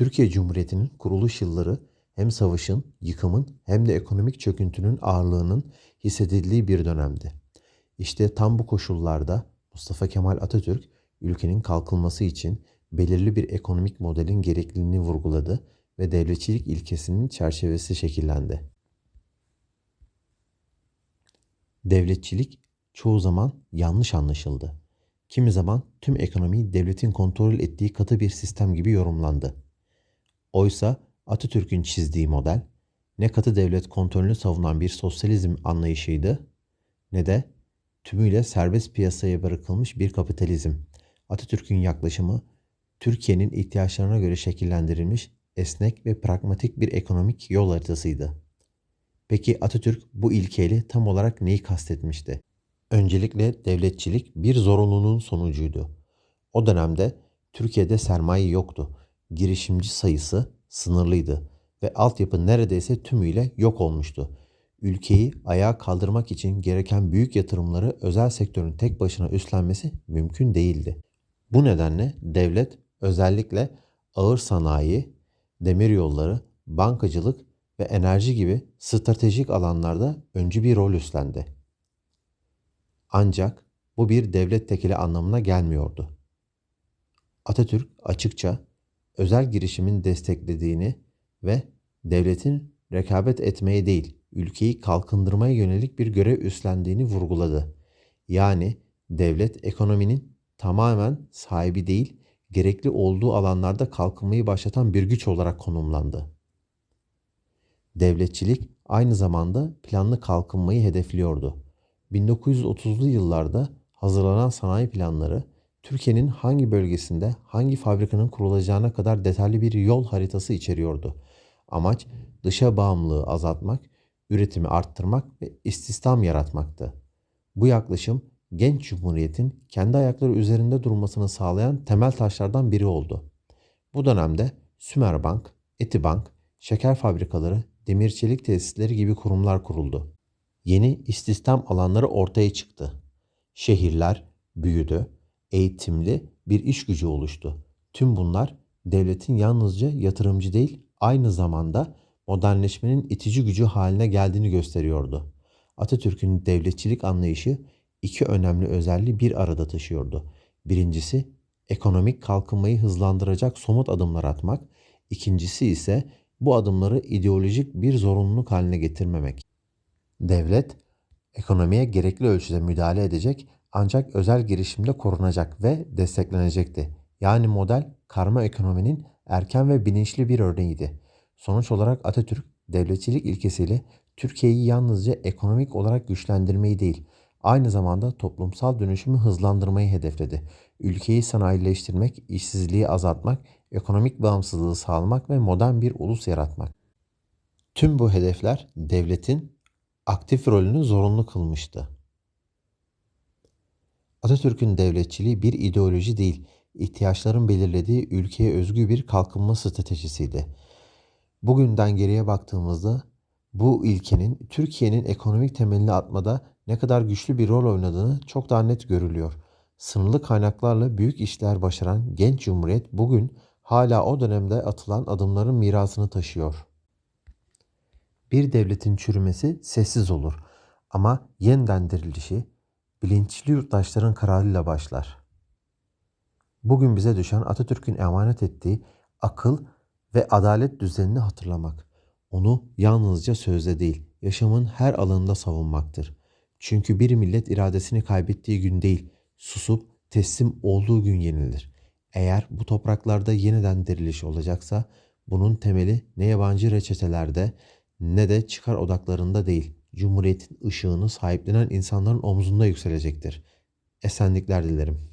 Türkiye Cumhuriyeti'nin kuruluş yılları hem savaşın, yıkımın hem de ekonomik çöküntünün ağırlığının hissedildiği bir dönemdi. İşte tam bu koşullarda Mustafa Kemal Atatürk ülkenin kalkınması için belirli bir ekonomik modelin gerekliliğini vurguladı ve devletçilik ilkesinin çerçevesi şekillendi. Devletçilik çoğu zaman yanlış anlaşıldı. Kimi zaman tüm ekonomiyi devletin kontrol ettiği katı bir sistem gibi yorumlandı. Oysa Atatürk'ün çizdiği model ne katı devlet kontrolünü savunan bir sosyalizm anlayışıydı ne de tümüyle serbest piyasaya bırakılmış bir kapitalizm. Atatürk'ün yaklaşımı Türkiye'nin ihtiyaçlarına göre şekillendirilmiş esnek ve pragmatik bir ekonomik yol haritasıydı. Peki Atatürk bu ilkeyle tam olarak neyi kastetmişti? Öncelikle devletçilik bir zorunluluğun sonucuydu. O dönemde Türkiye'de sermaye yoktu. Girişimci sayısı sınırlıydı ve altyapı neredeyse tümüyle yok olmuştu. Ülkeyi ayağa kaldırmak için gereken büyük yatırımları özel sektörün tek başına üstlenmesi mümkün değildi. Bu nedenle devlet özellikle ağır sanayi, demiryolları, bankacılık ve enerji gibi stratejik alanlarda öncü bir rol üstlendi. Ancak bu bir devlet tekeli anlamına gelmiyordu. Atatürk açıkça özel girişimin desteklediğini ve devletin rekabet etmeye değil, ülkeyi kalkındırmaya yönelik bir görev üstlendiğini vurguladı. Yani devlet ekonominin tamamen sahibi değil, gerekli olduğu alanlarda kalkınmayı başlatan bir güç olarak konumlandı. Devletçilik aynı zamanda planlı kalkınmayı hedefliyordu. 1930'lu yıllarda hazırlanan sanayi planları Türkiye'nin hangi bölgesinde hangi fabrikanın kurulacağına kadar detaylı bir yol haritası içeriyordu. Amaç dışa bağımlılığı azaltmak, üretimi arttırmak ve istihdam yaratmaktı. Bu yaklaşım genç cumhuriyetin kendi ayakları üzerinde durmasını sağlayan temel taşlardan biri oldu. Bu dönemde Sümerbank, Etibank, şeker fabrikaları, demir çelik tesisleri gibi kurumlar kuruldu. Yeni istihdam alanları ortaya çıktı. Şehirler büyüdü, eğitimli bir iş gücü oluştu. Tüm bunlar devletin yalnızca yatırımcı değil, aynı zamanda modernleşmenin itici gücü haline geldiğini gösteriyordu. Atatürk'ün devletçilik anlayışı iki önemli özelliği bir arada taşıyordu. Birincisi ekonomik kalkınmayı hızlandıracak somut adımlar atmak, ikincisi ise bu adımları ideolojik bir zorunluluk haline getirmemek. Devlet ekonomiye gerekli ölçüde müdahale edecek ancak özel girişimde korunacak ve desteklenecekti. Yani model karma ekonominin erken ve bilinçli bir örneğiydi. Sonuç olarak Atatürk devletçilik ilkesiyle Türkiye'yi yalnızca ekonomik olarak güçlendirmeyi değil, aynı zamanda toplumsal dönüşümü hızlandırmayı hedefledi. Ülkeyi sanayileştirmek, işsizliği azaltmak, ekonomik bağımsızlığı sağlamak ve modern bir ulus yaratmak. Tüm bu hedefler devletin aktif rolünü zorunlu kılmıştı. Atatürk'ün devletçiliği bir ideoloji değil, ihtiyaçların belirlediği ülkeye özgü bir kalkınma stratejisiydi. Bugünden geriye baktığımızda bu ilkenin Türkiye'nin ekonomik temelini atmada ne kadar güçlü bir rol oynadığını çok daha net görülüyor. Sınırlı kaynaklarla büyük işler başaran genç cumhuriyet bugün hala o dönemde atılan adımların mirasını taşıyor. Bir devletin çürümesi sessiz olur ama yeniden dirilişi bilinçli yurttaşların kararıyla başlar. Bugün bize düşen Atatürk'ün emanet ettiği akıl ve adalet düzenini hatırlamak. Onu yalnızca sözde değil, yaşamın her alanında savunmaktır. Çünkü bir millet iradesini kaybettiği gün değil, susup teslim olduğu gün yenilir. Eğer bu topraklarda yeniden diriliş olacaksa bunun temeli ne yabancı reçetelerde ne de çıkar odaklarında değil, Cumhuriyetin ışığını sahiplenen insanların omzunda yükselecektir. Esenlikler dilerim.